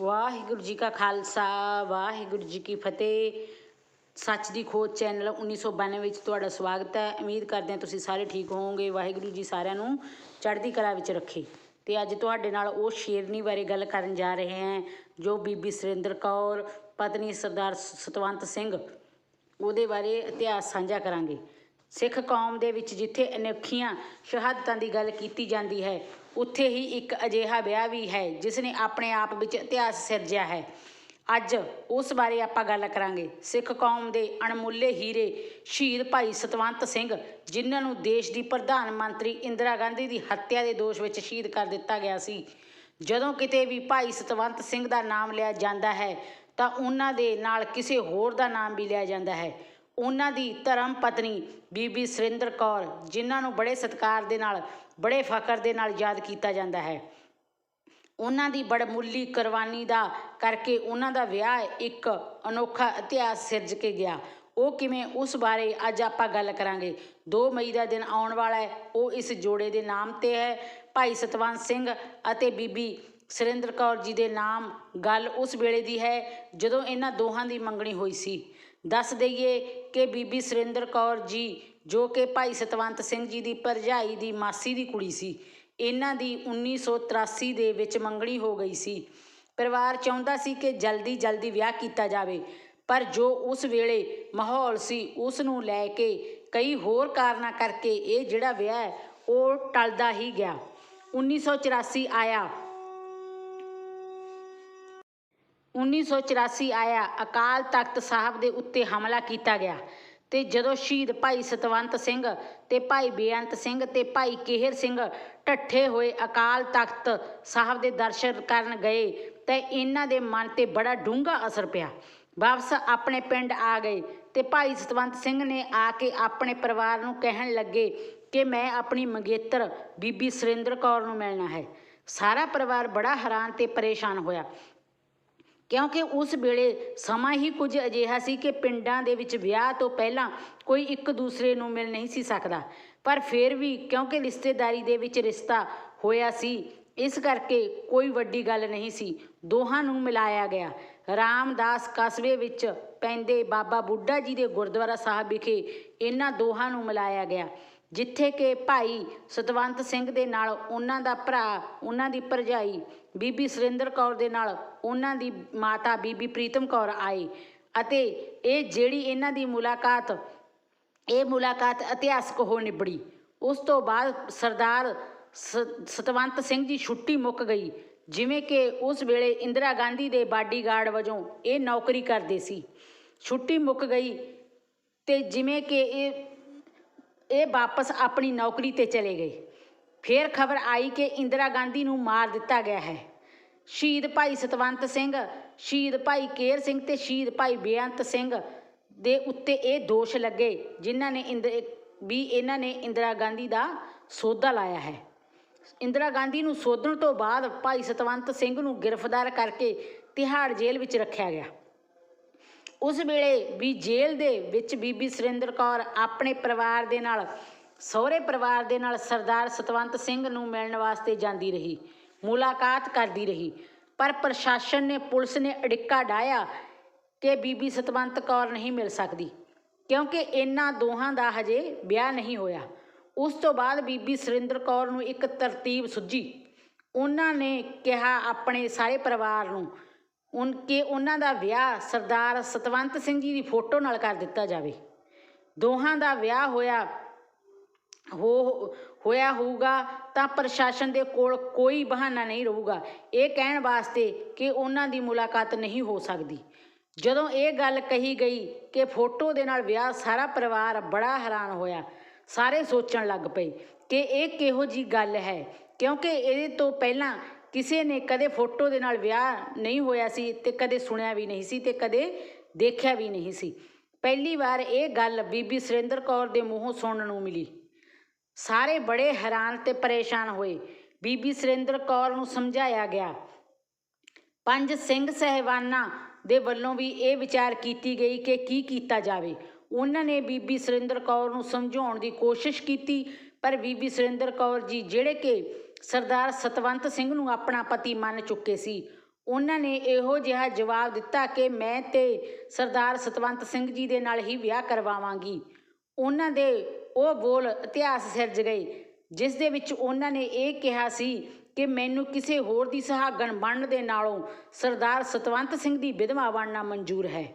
ਵਾਹਿਗੁਰੂ ਜੀ ਕਾ ਖਾਲਸਾ, ਵਾਹਿਗੁਰੂ ਜੀ ਕੀ ਫਤਿਹ। ਸੱਚ ਦੀ ਖੋਜ ਚੈਨਲ 1992 ਵਿੱਚ ਤੁਹਾਡਾ ਸਵਾਗਤ ਹੈ। ਉਮੀਦ ਕਰਦੇ ਹਾਂ ਤੁਸੀਂ ਸਾਰੇ ਠੀਕ ਹੋਵੋਗੇ। ਵਾਹਿਗੁਰੂ ਜੀ ਸਾਰਿਆਂ ਨੂੰ ਚੜ੍ਹਦੀ ਕਲਾ ਵਿੱਚ ਰੱਖੇ। ਤੇ ਅੱਜ ਤੁਹਾਡੇ ਨਾਲ ਉਹ ਸ਼ੇਰਨੀ ਬਾਰੇ ਗੱਲ ਕਰਨ ਜਾ ਰਹੇ ਹਾਂ, ਜੋ ਬੀਬੀ ਸੁਰਿੰਦਰ ਕੌਰ, ਪਤਨੀ ਸਰਦਾਰ ਸਤਵੰਤ ਸਿੰਘ, ਉਹਦੇ ਬਾਰੇ ਇਤਿਹਾਸ ਸਾਂਝਾ ਕਰਾਂਗੇ। ਸਿੱਖ ਕੌਮ ਦੇ ਵਿੱਚ ਜਿੱਥੇ ਅਨੋਖੀਆਂ ਸ਼ਹਾਦਤਾਂ ਦੀ ਗੱਲ ਕੀਤੀ ਜਾਂਦੀ ਹੈ ਉੱਥੇ ਹੀ ਇੱਕ ਅਜਿਹਾ ਵਿਆਹ ਵੀ ਹੈ, ਜਿਸ ਨੇ ਆਪਣੇ ਆਪ ਵਿੱਚ ਇਤਿਹਾਸ ਸਿਰਜਿਆ ਹੈ। ਅੱਜ ਉਸ ਬਾਰੇ ਆਪਾਂ ਗੱਲ ਕਰਾਂਗੇ। ਸਿੱਖ ਕੌਮ ਦੇ ਅਣਮੁੱਲੇ ਹੀਰੇ ਸ਼ਹੀਦ ਭਾਈ ਸਤਵੰਤ ਸਿੰਘ, ਜਿਨ੍ਹਾਂ ਨੂੰ ਦੇਸ਼ ਦੀ ਪ੍ਰਧਾਨ ਮੰਤਰੀ ਇੰਦਰਾ ਗਾਂਧੀ ਦੀ ਹੱਤਿਆ ਦੇ ਦੋਸ਼ ਵਿੱਚ ਸ਼ਹੀਦ ਕਰ ਦਿੱਤਾ ਗਿਆ ਸੀ। ਜਦੋਂ ਕਿਤੇ ਵੀ ਭਾਈ ਸਤਵੰਤ ਸਿੰਘ ਦਾ ਨਾਮ ਲਿਆ ਜਾਂਦਾ ਹੈ, ਤਾਂ ਉਹਨਾਂ ਦੇ ਨਾਲ ਕਿਸੇ ਹੋਰ ਦਾ ਨਾਮ ਵੀ ਲਿਆ ਜਾਂਦਾ ਹੈ। ਉਹਨਾਂ ਦੀ ਧਰਮ ਪਤਨੀ ਬੀਬੀ ਸੁਰਿੰਦਰ ਕੌਰ, ਜਿਨ੍ਹਾਂ ਨੂੰ ਬੜੇ ਸਤਿਕਾਰ ਦੇ ਨਾਲ, ਬੜੇ ਫਖਰ ਦੇ ਨਾਲ ਯਾਦ ਕੀਤਾ ਜਾਂਦਾ ਹੈ। ਉਹਨਾਂ ਦੀ ਬੜਮੁੱਲੀ ਕੁਰਬਾਨੀ ਦਾ ਕਰਕੇ ਉਹਨਾਂ ਦਾ ਵਿਆਹ ਇੱਕ ਅਨੋਖਾ ਇਤਿਹਾਸ ਸਿਰਜ ਕੇ ਗਿਆ। ਉਹ ਕਿਵੇਂ, ਉਸ ਬਾਰੇ ਅੱਜ ਆਪਾਂ ਗੱਲ ਕਰਾਂਗੇ। 2 ਮਈ ਦਾ ਦਿਨ ਆਉਣ ਵਾਲਾ ਹੈ। ਉਹ ਇਸ ਜੋੜੇ ਦੇ ਨਾਮ ਤੇ ਹੈ। ਭਾਈ ਸਤਵੰਤ ਸਿੰਘ ਅਤੇ ਬੀਬੀ ਸੁਰਿੰਦਰ ਕੌਰ ਜੀ ਦੇ ਨਾਮ ਗੱਲ ਉਸ ਵੇਲੇ ਦੀ ਹੈ, ਜਦੋਂ ਇਹਨਾਂ ਦੋਹਾਂ ਦੀ ਮੰਗਣੀ ਹੋਈ ਸੀ। ਦੱਸ ਦਈਏ ਕਿ ਬੀਬੀ ਸੁਰਿੰਦਰ ਕੌਰ ਜੀ, ਜੋ ਕਿ ਭਾਈ ਸਤਵੰਤ ਸਿੰਘ ਜੀ ਦੀ ਭਰਜਾਈ ਦੀ ਮਾਸੀ ਦੀ ਕੁੜੀ ਸੀ, ਇਹਨਾਂ ਦੀ 1983 ਦੇ ਵਿੱਚ ਮੰਗਣੀ ਹੋ ਗਈ ਸੀ। ਪਰਿਵਾਰ ਚਾਹੁੰਦਾ ਸੀ ਕਿ ਜਲਦੀ ਜਲਦੀ ਵਿਆਹ ਕੀਤਾ ਜਾਵੇ, ਪਰ ਜੋ ਉਸ ਵੇਲੇ ਮਾਹੌਲ ਸੀ, ਉਸ ਨੂੰ ਲੈ ਕੇ ਕਈ ਹੋਰ ਕਾਰਨਾਂ ਕਰਕੇ ਇਹ ਜਿਹੜਾ ਵਿਆਹ ਹੈ, ਉਹ ਟਲਦਾ ਹੀ ਗਿਆ। 1984 ਆਇਆ 1984 ਆਇਆ, ਅਕਾਲ ਤਖਤ ਸਾਹਿਬ ਦੇ ਉੱਤੇ ਹਮਲਾ ਕੀਤਾ ਗਿਆ ਤੇ ਜਦੋਂ ਸ਼ਹੀਦ ਭਾਈ ਸਤਵੰਤ ਸਿੰਘ ਤੇ ਭਾਈ ਬੇਅੰਤ ਸਿੰਘ ਤੇ ਭਾਈ ਕੇਹਰ ਸਿੰਘ ਢੱਠੇ ਹੋਏ ਅਕਾਲ ਤਖਤ ਸਾਹਿਬ ਦੇ ਦਰਸ਼ਨ ਕਰਨ ਗਏ ਤੇ ਇਹਨਾਂ ਦੇ ਮਨ ਤੇ ਬੜਾ ਡੂੰਘਾ ਅਸਰ ਪਿਆ। ਵਾਪਸ ਆਪਣੇ ਪਿੰਡ ਆ ਗਏ ਤੇ ਭਾਈ ਸਤਵੰਤ ਸਿੰਘ ਨੇ ਆ ਕੇ ਆਪਣੇ ਪਰਿਵਾਰ ਨੂੰ ਕਹਿਣ ਲੱਗੇ ਕਿ ਮੈਂ ਆਪਣੀ ਮੰਗੇਤਰ ਬੀਬੀ ਸੁਰਿੰਦਰ ਕੌਰ ਨੂੰ ਮਿਲਣਾ ਹੈ। ਸਾਰਾ ਪਰਿਵਾਰ ਬੜਾ ਹੈਰਾਨ ਤੇ ਪਰੇਸ਼ਾਨ ਹੋਇਆ। ਕਿਉਂਕਿ ਉਸ ਵੇਲੇ ਸਮਾਂ ਹੀ ਕੁਝ ਅਜਿਹਾ ਸੀ ਕਿ ਪਿੰਡਾਂ ਦੇ ਵਿੱਚ ਵਿਆਹ ਤੋਂ ਪਹਿਲਾਂ ਕੋਈ ਇੱਕ ਦੂਸਰੇ ਨੂੰ ਮਿਲ ਨਹੀਂ ਸੀ ਸਕਦਾ। ਪਰ ਫਿਰ ਵੀ ਕਿਉਂਕਿ ਰਿਸ਼ਤੇਦਾਰੀ ਦੇ ਵਿੱਚ ਰਿਸ਼ਤਾ ਹੋਇਆ ਸੀ, ਇਸ ਕਰਕੇ ਕੋਈ ਵੱਡੀ ਗੱਲ ਨਹੀਂ ਸੀ। ਦੋਹਾਂ ਨੂੰ ਮਿਲਾਇਆ ਗਿਆ। ਰਾਮਦਾਸ ਕਸਬੇ ਵਿੱਚ ਪੈਂਦੇ ਬਾਬਾ ਬੁੱਢਾ ਜੀ ਦੇ ਗੁਰਦੁਆਰਾ ਸਾਹਿਬ ਵਿਖੇ ਇਹਨਾਂ ਦੋਹਾਂ ਨੂੰ ਮਿਲਾਇਆ ਗਿਆ। ਜਿੱਥੇ ਕਿ ਭਾਈ ਸਤਵੰਤ ਸਿੰਘ ਦੇ ਨਾਲ ਉਹਨਾਂ ਦਾ ਭਰਾ, ਉਹਨਾਂ ਦੀ ਭਰਜਾਈ ਬੀਬੀ ਸੁਰਿੰਦਰ ਕੌਰ ਦੇ ਨਾਲ ਉਹਨਾਂ ਦੀ ਮਾਤਾ ਬੀਬੀ ਪ੍ਰੀਤਮ ਕੌਰ ਆਏ ਅਤੇ ਇਹ ਜਿਹੜੀ ਇਹਨਾਂ ਦੀ ਮੁਲਾਕਾਤ, ਇਹ ਮੁਲਾਕਾਤ ਇਤਿਹਾਸਕ ਹੋ ਨਿਬੜੀ। ਉਸ ਤੋਂ ਬਾਅਦ ਸਰਦਾਰ ਸ- ਸਤਵੰਤ ਸਿੰਘ ਦੀ ਛੁੱਟੀ ਮੁੱਕ ਗਈ, ਜਿਵੇਂ ਕਿ ਉਸ ਵੇਲੇ ਇੰਦਰਾ ਗਾਂਧੀ ਦੇ ਬਾਡੀਗਾਰਡ ਵਜੋਂ ਇਹ ਨੌਕਰੀ ਕਰਦੇ ਸੀ। ਛੁੱਟੀ ਮੁੱਕ ਗਈ ਤੇ ਜਿਵੇਂ ਕਿ ਇਹ ਇਹ ਵਾਪਸ ਆਪਣੀ ਨੌਕਰੀ ਤੇ ਚਲੇ ਗਏ। ਫਿਰ ਖਬਰ ਆਈ ਕਿ ਇੰਦਰਾ ਗਾਂਧੀ ਨੂੰ ਮਾਰ ਦਿੱਤਾ ਗਿਆ ਹੈ। ਸ਼ਹੀਦ ਭਾਈ ਸਤਵੰਤ ਸਿੰਘ, ਸ਼ਹੀਦ ਭਾਈ ਕੇਰ ਸਿੰਘ ਤੇ ਸ਼ਹੀਦ ਭਾਈ ਬੇਅੰਤ ਸਿੰਘ ਦੇ ਉੱਤੇ ਇਹ ਦੋਸ਼ ਲੱਗੇ, ਜਿਨ੍ਹਾਂ ਨੇ ਇੰਦ, ਵੀ ਇਹਨਾਂ ਨੇ ਇੰਦਰਾ ਗਾਂਧੀ ਦਾ ਸੌਦਾ ਲਾਇਆ ਹੈ। ਇੰਦਰਾ ਗਾਂਧੀ ਨੂੰ ਸੋਧਣ ਤੋਂ ਬਾਅਦ ਭਾਈ ਸਤਵੰਤ ਸਿੰਘ ਨੂੰ ਗ੍ਰਿਫਤਾਰ ਕਰਕੇ ਤਿਹਾੜ ਜੇਲ੍ਹ ਵਿੱਚ ਰੱਖਿਆ ਗਿਆ। ਉਸ ਵੇਲੇ ਵੀ ਜੇਲ੍ਹ ਦੇ ਵਿੱਚ ਬੀਬੀ ਸੁਰਿੰਦਰ ਕੌਰ ਆਪਣੇ ਪਰਿਵਾਰ ਦੇ ਨਾਲ, ਸਹੁਰੇ ਪਰਿਵਾਰ ਦੇ ਨਾਲ ਸਰਦਾਰ ਸਤਵੰਤ ਸਿੰਘ ਨੂੰ ਮਿਲਣ ਵਾਸਤੇ ਜਾਂਦੀ ਰਹੀ, ਮੁਲਾਕਾਤ ਕਰਦੀ ਰਹੀ। ਪਰ ਪ੍ਰਸ਼ਾਸਨ ਨੇ, ਪੁਲਿਸ ਨੇ ਅੜਿੱਕਾ ਡਾਇਆ ਕਿ ਬੀਬੀ ਸਤਵੰਤ ਕੌਰ ਨਹੀਂ ਮਿਲ ਸਕਦੀ, ਕਿਉਂਕਿ ਇਹਨਾਂ ਦੋਹਾਂ ਦਾ ਹਜੇ ਵਿਆਹ ਨਹੀਂ ਹੋਇਆ। ਉਸ ਤੋਂ ਬਾਅਦ ਬੀਬੀ ਸੁਰਿੰਦਰ ਕੌਰ ਨੂੰ ਇੱਕ ਤਰਤੀਬ ਸੁੱਝੀ। ਉਹਨਾਂ ਨੇ ਕਿਹਾ ਆਪਣੇ ਸਾਰੇ ਪਰਿਵਾਰ ਨੂੰ ਉਨ ਕਿ ਉਹਨਾਂ ਦਾ ਵਿਆਹ ਸਰਦਾਰ ਸਤਵੰਤ ਸਿੰਘ ਜੀ ਦੀ ਫੋਟੋ ਨਾਲ ਕਰ ਦਿੱਤਾ ਜਾਵੇ। ਦੋਹਾਂ ਦਾ ਵਿਆਹ ਹੋਇਆ, ਹੋ, ਹੋਇਆ ਹੋਊਗਾ ਤਾਂ ਪ੍ਰਸ਼ਾਸਨ ਦੇ ਕੋਲ ਕੋਈ ਬਹਾਨਾ ਨਹੀਂ ਰਹੂਗਾ। ਇਹ ਕਹਿਣ ਵਾਸਤੇ ਕਿ ਉਹਨਾਂ ਦੀ ਮੁਲਾਕਾਤ ਨਹੀਂ ਹੋ ਸਕਦੀ। ਜਦੋਂ ਇਹ ਗੱਲ ਕਹੀ ਗਈ ਕਿ ਫੋਟੋ ਦੇ ਨਾਲ ਵਿਆਹ ਸਾਰਾ ਪਰਿਵਾਰ ਬੜਾ ਹੈਰਾਨ ਹੋਇਆ, ਸਾਰੇ ਸੋਚਣ ਲੱਗ ਪਏ ਕਿ ਇਹ ਕਿਹੋ ਜੀ ਗੱਲ ਹੈ, ਕਿਉਂਕਿ ਇਹਦੇ ਤੋਂ ਪਹਿਲਾਂ ਕਿਸੇ ਨੇ ਕਦੇ ਫੋਟੋ ਦੇ ਨਾਲ ਵਿਆਹ ਨਹੀਂ ਹੋਇਆ ਸੀ ਤੇ ਕਦੇ ਸੁਣਿਆ ਵੀ ਨਹੀਂ ਸੀ ਤੇ ਕਦੇ ਦੇਖਿਆ ਵੀ ਨਹੀਂ ਸੀ। ਪਹਿਲੀ ਵਾਰ ਇਹ ਗੱਲ ਬੀਬੀ ਸੁਰਿੰਦਰ ਕੌਰ ਦੇ ਮੂੰਹੋਂ ਸੁਣਨ ਨੂੰ ਮਿਲੀ। ਸਾਰੇ ਬੜੇ ਹੈਰਾਨ ਤੇ ਪਰੇਸ਼ਾਨ ਹੋਏ। ਬੀਬੀ ਸੁਰਿੰਦਰ ਕੌਰ ਨੂੰ ਸਮਝਾਇਆ ਗਿਆ, ਪੰਜ ਸਿੰਘ ਸਹਿਬਾਨਾਂ ਦੇ ਵੱਲੋਂ ਵੀ ਇਹ ਵਿਚਾਰ ਕੀਤੀ ਗਈ ਕਿ ਕੀ ਕੀਤਾ ਜਾਵੇ। ਉਹਨਾਂ ਨੇ ਬੀਬੀ ਸੁਰਿੰਦਰ ਕੌਰ ਨੂੰ ਸਮਝਾਉਣ ਦੀ ਕੋਸ਼ਿਸ਼ ਕੀਤੀ, ਪਰ ਬੀਬੀ ਸੁਰਿੰਦਰ ਕੌਰ ਜੀ ਜਿਹੜੇ ਕਿ ਸਰਦਾਰ ਸਤਵੰਤ ਸਿੰਘ ਨੂੰ ਆਪਣਾ ਪਤੀ ਮੰਨ ਚੁੱਕੇ ਸੀ। ਉਹਨਾਂ ਨੇ ਇਹੋ ਜਿਹਾ ਜਵਾਬ ਦਿੱਤਾ ਕਿ ਮੈਂ ਤੇ ਸਰਦਾਰ ਸਤਵੰਤ ਸਿੰਘ ਜੀ ਦੇ ਨਾਲ ਹੀ ਵਿਆਹ ਕਰਵਾਵਾਂਗੀ। ਉਹਨਾਂ ਦੇ ਉਹ ਬੋਲ ਇਤਿਹਾਸ ਸਿਰਜ ਗਏ, ਜਿਸ ਦੇ ਵਿੱਚ ਉਹਨਾਂ ਨੇ ਇਹ ਕਿਹਾ ਸੀ ਕਿ ਮੈਨੂੰ ਕਿਸੇ ਹੋਰ ਦੀ ਸੁਹਾਗਣ ਬਣਨ ਦੇ ਨਾਲੋਂ ਸਰਦਾਰ ਸਤਵੰਤ ਸਿੰਘ ਦੀ ਵਿਧਵਾ ਬਣਨਾ ਮਨਜ਼ੂਰ ਹੈ।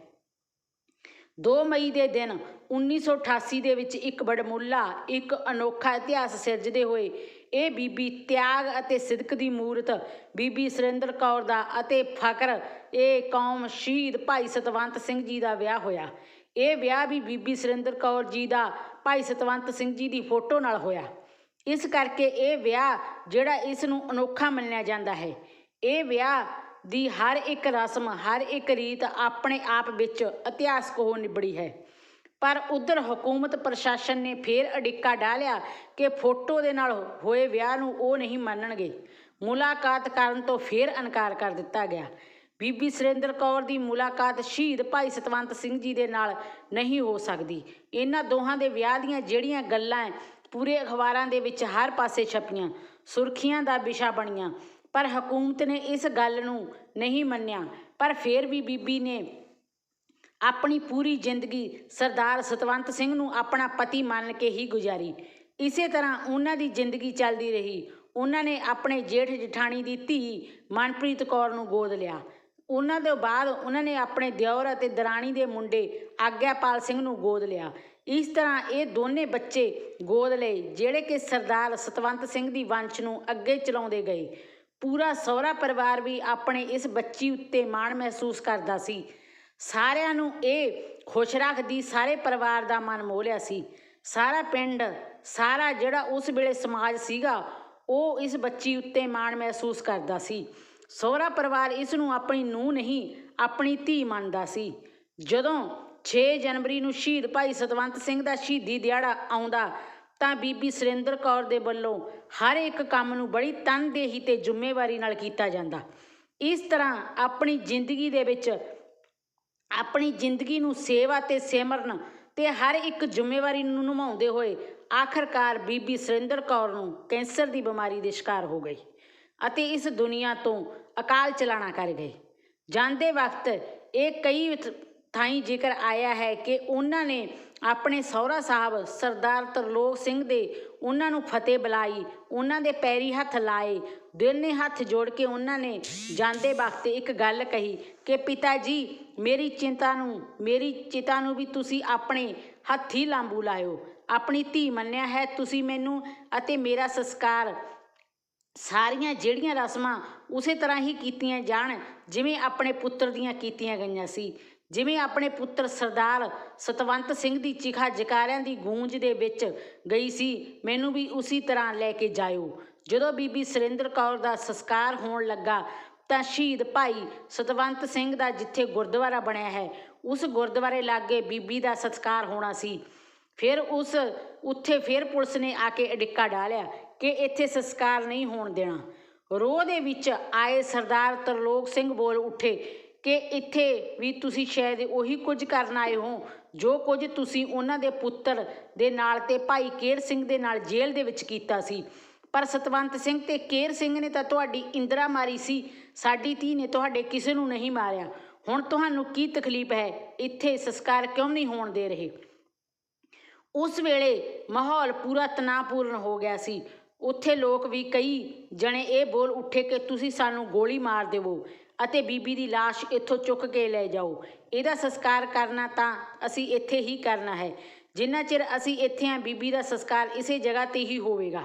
2 ਮਈ ਦੇ ਦਿਨ 1988 ਦੇ ਵਿੱਚ ਇੱਕ ਬੜਮੁੱਲਾ ਇੱਕ ਅਨੋਖਾ ਇਤਿਹਾਸ ਸਿਰਜਦੇ ਹੋਏ, ਇਹ ਬੀਬੀ ਤਿਆਗ ਅਤੇ ਸਿਦਕ ਦੀ ਮੂਰਤ, ਬੀਬੀ ਸੁਰਿੰਦਰ ਕੌਰ ਦਾ ਅਤੇ ਫਕਰ ਇਹ ਕੌਮ ਸ਼ਹੀਦ ਭਾਈ ਸਤਵੰਤ ਸਿੰਘ ਜੀ ਦਾ ਵਿਆਹ ਹੋਇਆ। ਇਹ ਵਿਆਹ ਵੀ ਬੀਬੀ ਸੁਰਿੰਦਰ ਕੌਰ ਜੀ ਦਾ, ਭਾਈ ਸਤਵੰਤ ਸਿੰਘ ਜੀ ਦੀ ਫੋਟੋ ਨਾਲ ਹੋਇਆ। ਇਸ ਕਰਕੇ ਇਹ ਵਿਆਹ ਜਿਹੜਾ ਇਸ ਨੂੰ ਅਨੋਖਾ ਮੰਨਿਆ ਜਾਂਦਾ ਹੈ। ਇਹ ਵਿਆਹ ਦੀ ਹਰ ਇੱਕ ਰਸਮ, ਹਰ ਇੱਕ ਰੀਤ ਆਪਣੇ ਆਪ ਵਿੱਚ ਇਤਿਹਾਸਕ ਹੋ ਨਿਬੜੀ ਹੈ। ਪਰ ਉਧਰ ਹਕੂਮਤ ਪ੍ਰਸ਼ਾਸਨ ਨੇ ਫੇਰ ਅੜਿੱਕਾ ਡਾਲਿਆ ਕਿ ਫੋਟੋ ਦੇ ਨਾਲ ਹੋਏ ਵਿਆਹ ਨੂੰ ਉਹ ਨਹੀਂ ਮੰਨਣਗੇ। ਮੁਲਾਕਾਤ ਕਰਨ ਤੋਂ ਫੇਰ ਇਨਕਾਰ ਕਰ ਦਿੱਤਾ ਗਿਆ। ਬੀਬੀ ਸੁਰਿੰਦਰ ਕੌਰ ਦੀ ਮੁਲਾਕਾਤ ਸ਼ਹੀਦ ਭਾਈ ਸਤਵੰਤ ਸਿੰਘ ਜੀ ਦੇ ਨਾਲ ਨਹੀਂ ਹੋ ਸਕਦੀ। ਇਹਨਾਂ ਦੋਹਾਂ ਦੇ ਵਿਆਹ ਦੀਆਂ ਜਿਹੜੀਆਂ ਗੱਲਾਂ ਪੂਰੇ ਅਖਬਾਰਾਂ ਦੇ ਵਿੱਚ ਹਰ ਪਾਸੇ ਛਪੀਆਂ, ਸੁਰਖੀਆਂ ਦਾ ਵਿਸ਼ਾ ਬਣੀਆਂ। ਪਰ ਹਕੂਮਤ ਨੇ ਇਸ ਗੱਲ ਨੂੰ ਨਹੀਂ ਮੰਨਿਆ। ਪਰ ਫਿਰ ਵੀ ਬੀਬੀ ਨੇ ਆਪਣੀ ਪੂਰੀ ਜ਼ਿੰਦਗੀ ਸਰਦਾਰ ਸਤਵੰਤ ਸਿੰਘ ਨੂੰ ਆਪਣਾ ਪਤੀ ਮੰਨ ਕੇ ਹੀ ਗੁਜ਼ਾਰੀ। ਇਸੇ ਤਰ੍ਹਾਂ ਉਹਨਾਂ ਦੀ ਜ਼ਿੰਦਗੀ ਚੱਲਦੀ ਰਹੀ। ਉਹਨਾਂ ਨੇ ਆਪਣੇ ਜੇਠ ਜਠਾਣੀ ਦੀ ਧੀ ਮਨਪ੍ਰੀਤ ਕੌਰ ਨੂੰ ਗੋਦ ਲਿਆ। ਉਹਨਾਂ ਤੋਂ ਬਾਅਦ ਉਹਨਾਂ ਨੇ ਆਪਣੇ ਦਿਓਰ ਅਤੇ ਦਰਾਣੀ ਦੇ ਮੁੰਡੇ ਆਗਿਆਪਾਲ ਸਿੰਘ ਨੂੰ ਗੋਦ ਲਿਆ। ਇਸ ਤਰ੍ਹਾਂ ਇਹ ਦੋਨੇ ਬੱਚੇ ਗੋਦ ਲਏ, ਜਿਹੜੇ ਕਿ ਸਰਦਾਰ ਸਤਵੰਤ ਸਿੰਘ ਦੀ ਵੰਸ਼ ਨੂੰ ਅੱਗੇ ਚਲਾਉਂਦੇ ਗਏ। ਪੂਰਾ ਸਹੁਰਾ ਪਰਿਵਾਰ ਵੀ ਆਪਣੇ ਇਸ ਬੱਚੀ ਉੱਤੇ ਮਾਣ ਮਹਿਸੂਸ ਕਰਦਾ ਸੀ। ਸਾਰਿਆਂ ਨੂੰ ਇਹ ਖੁਸ਼ ਰੱਖਦੀ, ਸਾਰੇ ਪਰਿਵਾਰ ਦਾ ਮਨ ਮੋਹ ਲਿਆ ਸੀ। ਸਾਰਾ ਪਿੰਡ, ਸਾਰਾ ਜਿਹੜਾ ਉਸ ਵੇਲੇ ਸਮਾਜ ਸੀਗਾ, ਉਹ ਇਸ ਬੱਚੀ ਉੱਤੇ ਮਾਣ ਮਹਿਸੂਸ ਕਰਦਾ ਸੀ। ਸਹੁਰਾ ਪਰਿਵਾਰ ਇਸ ਨੂੰ ਆਪਣੀ ਨੂੰਹ ਨਹੀਂ, ਆਪਣੀ ਧੀ ਮੰਨਦਾ ਸੀ। ਜਦੋਂ 6 ਜਨਵਰੀ ਨੂੰ ਸ਼ਹੀਦ ਭਾਈ ਸਤਵੰਤ ਸਿੰਘ ਦਾ ਸ਼ਹੀਦੀ ਦਿਹਾੜਾ ਆਉਂਦਾ, ਤਾਂ ਬੀਬੀ ਸੁਰਿੰਦਰ ਕੌਰ ਦੇ ਵੱਲੋਂ ਹਰ ਇੱਕ ਕੰਮ ਨੂੰ ਬੜੀ ਤਨਦੇਹੀ ਤੇ ਜ਼ਿੰਮੇਵਾਰੀ ਨਾਲ ਕੀਤਾ ਜਾਂਦਾ। ਇਸ ਤਰ੍ਹਾਂ ਆਪਣੀ ਜ਼ਿੰਦਗੀ ਦੇ ਵਿੱਚ ਆਪਣੀ ਜ਼ਿੰਦਗੀ ਨੂੰ ਸੇਵਾ ਤੇ ਸਿਮਰਨ ਤੇ ਹਰ ਇੱਕ ਜ਼ਿੰਮੇਵਾਰੀ ਨੂੰ ਨਿਭਾਉਂਦੇ ਹੋਏ ਆਖਰਕਾਰ ਬੀਬੀ ਸੁਰਿੰਦਰ ਕੌਰ ਨੂੰ ਕੈਂਸਰ ਦੀ ਬਿਮਾਰੀ ਦੇ ਸ਼ਿਕਾਰ ਹੋ ਗਈ ਅਤੇ ਇਸ ਦੁਨੀਆ ਤੋਂ ਅਕਾਲ ਚਲਾਣਾ ਕਰ ਗਏ। ਜਾਂਦੇ ਵਕਤ ਇਹ ਕਈ ਥਾਈਂ ਜ਼ਿਕਰ ਆਇਆ ਹੈ ਕਿ ਉਹਨਾਂ ਨੇ ਆਪਣੇ ਸਹੁਰਾ ਸਾਹਿਬ ਸਰਦਾਰ ਤਰਲੋਕ ਸਿੰਘ ਦੇ ਉਹਨਾਂ ਨੂੰ ਫਤਿਹ ਬੁਲਾਈ, ਉਹਨਾਂ ਦੇ ਪੈਰੀ ਹੱਥ ਲਾਏ, ਦੋਨੇ ਹੱਥ ਜੋੜ ਕੇ ਉਹਨਾਂ ਨੇ ਜਾਂਦੇ ਵਕਤ ਇੱਕ ਗੱਲ ਕਹੀ ਕਿ ਪਿਤਾ ਜੀ ਮੇਰੀ ਚਿੰਤਾ ਨੂੰ, ਮੇਰੀ ਚਿਤਾ ਨੂੰ ਵੀ ਤੁਸੀਂ ਆਪਣੇ ਹੱਥੀ ਲਾਂਬੂ ਲਾਇਓ। ਆਪਣੀ ਧੀ ਮੰਨਿਆ ਹੈ, ਤੁਸੀਂ ਮੈਨੂੰ ਅਤੇ ਮੇਰਾ ਸੰਸਕਾਰ। ਸਾਰੀਆਂ ਜਿਹੜੀਆਂ ਰਸਮਾਂ ਉਸੇ ਤਰ੍ਹਾਂ ਹੀ ਕੀਤੀਆਂ ਜਾਣ, ਜਿਵੇਂ ਆਪਣੇ ਪੁੱਤਰ ਦੀਆਂ ਕੀਤੀਆਂ ਗਈਆਂ ਸੀ। ਜਿਵੇਂ ਆਪਣੇ ਪੁੱਤਰ ਸਰਦਾਰ ਸਤਵੰਤ ਸਿੰਘ ਦੀ ਚਿਖਾ ਜਕਾਰਿਆਂ ਦੀ ਗੂੰਜ ਦੇ ਵਿੱਚ ਗਈ ਸੀ, ਮੈਨੂੰ ਵੀ ਉਸੇ ਤਰ੍ਹਾਂ ਲੈ ਕੇ ਜਾਇਓ। ਜਦੋਂ ਬੀਬੀ ਸੁਰਿੰਦਰ ਕੌਰ ਦਾ ਸੰਸਕਾਰ ਹੋਣ ਲੱਗਾ, ਤਾਂ ਸ਼ਹੀਦ ਭਾਈ ਸਤਵੰਤ ਸਿੰਘ ਦਾ ਜਿੱਥੇ ਗੁਰਦੁਆਰਾ ਬਣਿਆ ਹੈ, ਉਸ ਗੁਰਦੁਆਰੇ ਲਾਗੇ ਬੀਬੀ ਦਾ ਸੰਸਕਾਰ ਹੋਣਾ ਸੀ। ਫਿਰ ਉਸ, ਉੱਥੇ ਫਿਰ ਪੁਲਿਸ ਨੇ ਆ ਕੇ ਅਡਿੱਕਾ ਡਾਲਿਆ ਕਿ ਇੱਥੇ ਸੰਸਕਾਰ ਨਹੀਂ ਹੋਣ ਦੇਣਾ। ਰੋਹ ਦੇ ਵਿੱਚ ਆਏ ਸਰਦਾਰ ਤਰਲੋਕ ਸਿੰਘ ਬੋਲ ਉੱਠੇ ਕਿ ਇੱਥੇ ਵੀ ਤੁਸੀਂ ਸ਼ਾਇਦ ਉਹੀ ਕੁਝ ਕਰਨ ਆਏ ਹੋ, ਜੋ ਕੁਝ ਤੁਸੀਂ ਉਹਨਾਂ ਦੇ ਪੁੱਤਰ ਦੇ ਨਾਲ ਤੇ ਭਾਈ ਕੇਰ ਸਿੰਘ ਦੇ ਨਾਲ ਜੇਲ੍ਹ ਦੇ ਵਿੱਚ ਕੀਤਾ ਸੀ। ਪਰ ਸਤਵੰਤ ਸਿੰਘ ਤੇ ਕੇਰ ਸਿੰਘ ਨੇ ਤਾਂ ਤੁਹਾਡੀ ਇੰਦਰਾ ਮਾਰੀ ਸੀ, ਸਾਡੀ ਧੀ ਨੇ ਤੁਹਾਡੇ ਕਿਸੇ ਨੂੰ ਨਹੀਂ ਮਾਰਿਆ। ਹੁਣ ਤੁਹਾਨੂੰ ਕੀ ਤਕਲੀਫ ਹੈ? ਇੱਥੇ ਸੰਸਕਾਰ ਕਿਉਂ ਨਹੀਂ ਹੋਣ ਦੇ ਰਹੇ? ਉਸ ਵੇਲੇ ਮਾਹੌਲ ਪੂਰਾ ਤਣਾਅਪੂਰਨ ਹੋ ਗਿਆ ਸੀ। ਉੱਥੇ ਲੋਕ ਵੀ ਕਈ ਜਣੇ ਇਹ ਬੋਲ ਉੱਠੇ ਕਿ ਤੁਸੀਂ ਸਾਨੂੰ ਗੋਲੀ ਮਾਰ ਦੇਵੋ। ਅਤੇ ਬੀਬੀ ਦੀ ਲਾਸ਼ ਇੱਥੋਂ ਚੁੱਕ ਕੇ ਲੈ ਜਾਓ। ਇਹਦਾ ਸੰਸਕਾਰ ਕਰਨਾ ਤਾਂ ਅਸੀਂ ਇੱਥੇ ਹੀ ਕਰਨਾ ਹੈ। ਜਿੰਨਾ ਚਿਰ ਅਸੀਂ ਇੱਥੇ ਆ, ਬੀਬੀ ਦਾ ਸੰਸਕਾਰ ਇਸੇ ਜਗ੍ਹਾ ਤੇ ਹੀ ਹੋਵੇਗਾ।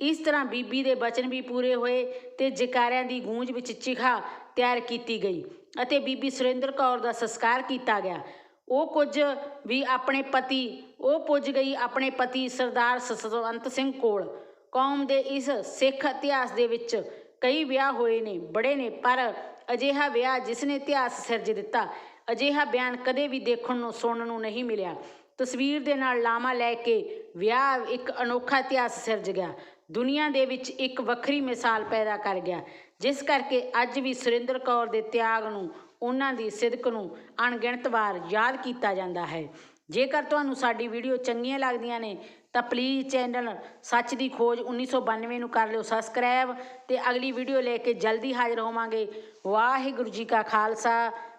ਇਸ ਤਰ੍ਹਾਂ ਬੀਬੀ ਦੇ ਬਚਨ ਵੀ ਪੂਰੇ ਹੋਏ ਤੇ ਜਕਾਰਿਆਂ ਦੀ ਗੂੰਜ ਵਿੱਚ ਚਿਖਾ ਤਿਆਰ ਕੀਤੀ ਗਈ ਅਤੇ ਬੀਬੀ ਸੁਰਿੰਦਰ ਕੌਰ ਦਾ ਸੰਸਕਾਰ ਕੀਤਾ ਗਿਆ। ਉਹ ਕੁਝ ਵੀ ਆਪਣੇ ਪਤੀ, ਉਹ ਪੁੱਜ ਗਈ ਆਪਣੇ ਪਤੀ ਸਰਦਾਰ ਸਸਵੰਤ ਸਿੰਘ ਕੋਲ। ਕੌਮ ਦੇ ਇਸ ਸਿੱਖ ਇਤਿਹਾਸ ਦੇ ਵਿੱਚ ਕਈ ਵਿਆਹ ਹੋਏ ਨੇ, ਬੜੇ ਨੇ, ਪਰ ਅਜਿਹਾ ਵਿਆਹ ਜਿਸ ਨੇ ਇਤਿਹਾਸ ਸਿਰਜ ਦਿੱਤਾ, ਅਜਿਹਾ ਬਿਆਨ ਕਦੇ ਵੀ ਦੇਖਣ ਨੂੰ, ਸੁਣਨ ਨੂੰ ਨਹੀਂ ਮਿਲਿਆ। ਤਸਵੀਰ ਦੇ ਨਾਲ ਲਾਮਾ ਲੈ ਕੇ ਵਿਆਹ ਇੱਕ ਅਨੋਖਾ ਇਤਿਹਾਸ ਸਿਰਜ ਗਿਆ। ਦੁਨੀਆ ਦੇ ਵਿੱਚ ਇੱਕ ਵੱਖਰੀ ਮਿਸਾਲ ਪੈਦਾ ਕਰ ਗਿਆ, ਜਿਸ ਕਰਕੇ ਅੱਜ ਵੀ ਸੁਰਿੰਦਰ ਕੌਰ ਦੇ ਤਿਆਗ ਨੂੰ, ਉਹਨਾਂ ਦੀ ਸਿਦਕ ਨੂੰ ਅਣਗਿਣਤ ਵਾਰ ਯਾਦ ਕੀਤਾ ਜਾਂਦਾ ਹੈ। ਜੇਕਰ ਤੁਹਾਨੂੰ ਸਾਡੀ ਵੀਡੀਓ ਚੰਗੀਆਂ ਲੱਗਦੀਆਂ ਨੇ ਤਾਂ ਪਲੀਜ਼ ਚੈਨਲ ਸੱਚ ਦੀ ਖੋਜ 1992 ਨੂੰ ਕਰ ਲਿਓ ਸਬਸਕ੍ਰਾਈਬ ਤੇ ਅਗਲੀ ਵੀਡੀਓ ਲੈ ਕੇ ਜਲਦੀ ਹਾਜ਼ਰ ਹੋਵਾਂਗੇ। ਵਾਹਿਗੁਰੂ ਜੀ ਕਾ ਖਾਲਸਾ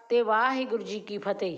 ਤੇ ਵਾਹਿਗੁਰੂ ਜੀ ਕੀ ਫਤਿਹ।